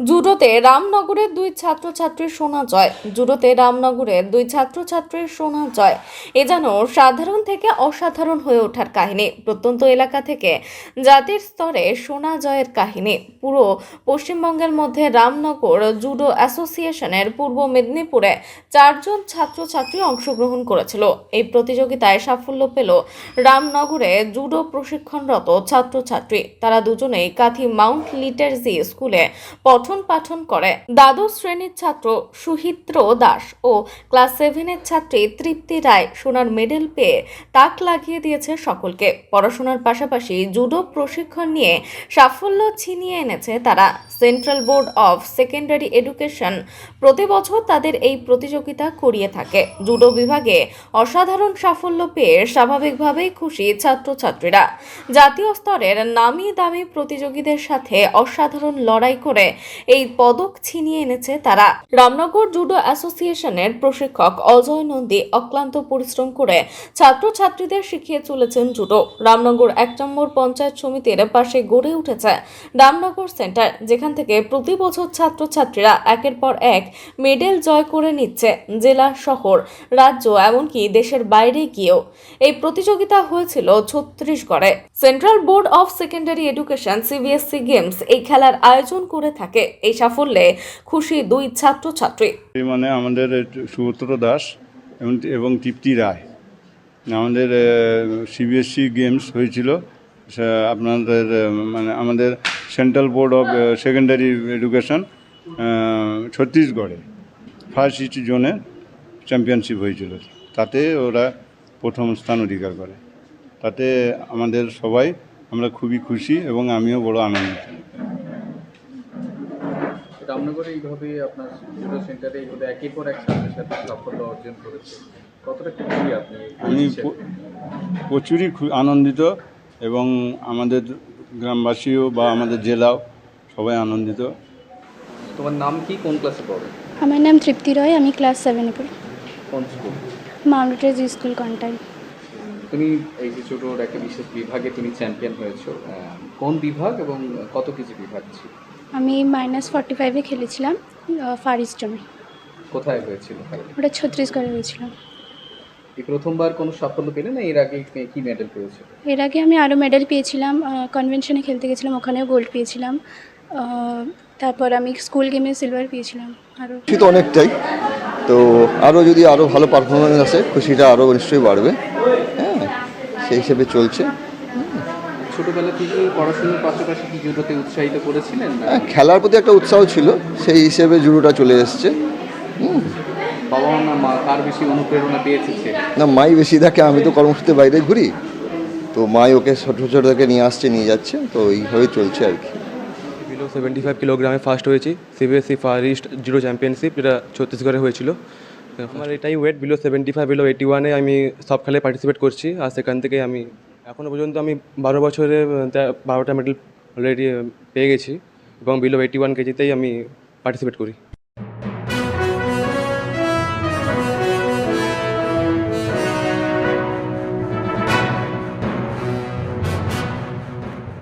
জুডোতে রামনগরের দুই ছাত্রছাত্রীর সোনা জয়। জুডোতে রামনগরের দুই ছাত্রছাত্রীর সোনা জয়। এ যেন সাধারণ থেকে অসাধারণ হয়ে ওঠার কাহিনী। প্রত্যন্ত এলাকা থেকে জাতির স্তরে সোনা জয়ের কাহিনী। পুরো পশ্চিমবঙ্গের মধ্যে রামনগর জুডো অ্যাসোসিয়েশনের পূর্ব মেদিনীপুরে চারজন ছাত্রছাত্রী অংশগ্রহণ করেছিল। এই প্রতিযোগিতায় সাফল্য পেল রামনগরে জুডো প্রশিক্ষণরত ছাত্রছাত্রী। তারা দুজনেই কাথি মাউন্ট লিটারজি স্কুলে পঠন পাঠন করে। দ্বাদশ শ্রেণির ছাত্র সুহিত্র দাস ও ক্লাস সেভেনের ছাত্রী তৃপ্তি রায় সোনার মেডেল পেয়ে তাক লাগিয়ে দিয়েছে সকলকে। পড়াশোনার পাশাপাশি জুডো প্রশিক্ষণ নিয়ে সাফল্য ছিনিয়ে এনেছে তারা। Central board of secondary education প্রতি বছর তাদের এই প্রতিযোগিতা করিয়ে থাকে। জুডো বিভাগে অসাধারণ সাফল্য পেয়ে স্বাভাবিকভাবেই খুশি ছাত্রছাত্রীরা। জাতীয় স্তরের নামি দামি প্রতিযোগীদের সাথে অসাধারণ লড়াই করে এই পদক ছিনিয়ে এনেছে তারা। রামনগর জুডো অ্যাসোসিয়েশনের প্রশিক্ষক অজয় নন্দী অক্লান্ত পরিশ্রম করে ছাত্রছাত্রীদের শিখিয়ে চলেছেন জুডো। রামনগর এক নম্বর পঞ্চায়েত সমিতির পাশে গড়ে উঠেছে রামনগর সেন্টার, যেখান থেকে প্রতি বছর ছাত্রছাত্রীরা একের পর এক মেডেল জয় করে নিচ্ছে জেলা, শহর, রাজ্য, এমনকি দেশের বাইরে গিয়েও। এই প্রতিযোগিতা হয়েছিল ছত্তিশগড়ে। Central board of secondary education CBSE games এই খেলার আয়োজন করে থাকে। এই সাফল্যে খুশি দুই ছাত্রছাত্রী। মানে আমাদের সুব্রত দাস এবং তৃপ্তি রায়। আমাদের সিবিএসসি গেমস হয়েছিল। আপনাদের মানে আমাদের central board of secondary education ছত্তিশগড়ে ফার্স্ট ইস্ট জোনে চ্যাম্পিয়নশিপ হয়েছিল। তাতে ওরা প্রথম স্থান অধিকার করে। তাতে আমাদের সবাই আমরা খুবই খুশি এবং আমিও বড় আনন্দিত। রামনগরে এইভাবে আপনার জুডো সেন্টারে এইভাবে একের পর এক ছাত্রের সাথে সাফল্য অর্জন করেছে। কতটা খুশি আপনি আমি প্রচুরই আনন্দিত এবং আমাদের গ্রামবাসীও বা আমাদের জেলাও সবাই আনন্দিত। তোমার নাম কি? কোন ক্লাসে পড়ো? আমার নাম তৃপ্তি রয় আমি ক্লাস সেভেনে পড়ি। কোন স্কুল মাউন্টেজ স্কুল কন্টাই তুমি এই যে জুডোর একটা বিশেষ বিভাগে তুমি চ্যাম্পিয়ন হয়েছো কোন বিভাগ এবং কত কেজি বিভাগ ছিল? আমি মাইনাস ফর্টি ফাইভে খেলেছিলাম ফার ইস্টমে কোথায় হয়েছিল? ওটা ছত্রিশগড়ে হয়েছিলাম এই প্রথমবার কোনো সাফল্য পেলে না এর আগে কি- কি মেডেল পেয়েছ? এর আগে আমি আরও মেডেল পেয়েছিলাম কনভেনশনে খেলতে গেছিলাম ওখানেও গোল্ড পেয়েছিলাম তারপর আমি স্কুল গেমে সিলভার পেয়েছিলাম আরও খুশি তো অনেকটাই। তো আরও যদি আরও ভালো পারফরমেন্স আসে খুশিটা আরও নিশ্চয়ই বাড়বে। হ্যাঁ সেই হিসেবে চলছে। ছোটবেলা থেকে পড়াশোনার পাশাপাশি কি জুডোতে উৎসাহিত করেছিলেন? না হ্যাঁ, খেলার প্রতি একটা উৎসাহ ছিল সেই হিসেবে জুডোটা চলে এসছে। বাবা মা না মা কার বেশি অনুপ্রেরণা পেয়েছে না মাই বেশি থাকে আমি তো কর্মসূত্রে বাইরে ঘুরি। তো মাই ওকে ছোটো ছোটো থেকে নিয়ে আসছে নিয়ে যাচ্ছে তো এইভাবে চলছে আর কি। বিলো সেভেন্টি ফাইভ কিলোগ্রামে ফার্স্ট হয়েছি CBSE far east zero championship যেটা ছত্তিশগড়ে হয়েছিল। আমার এটাই weight below seventy five below eighty ওয়ানে আমি সব খেলায় পার্টিসিপেট করছি আর সেখান থেকে আমি এখনও পর্যন্ত আমি বারো বছরে বারোটা মেডেল অলরেডি পেয়ে গেছি এবং বিলো এইটি ওয়ান কেজিতেই আমি পার্টিসিপেট করি।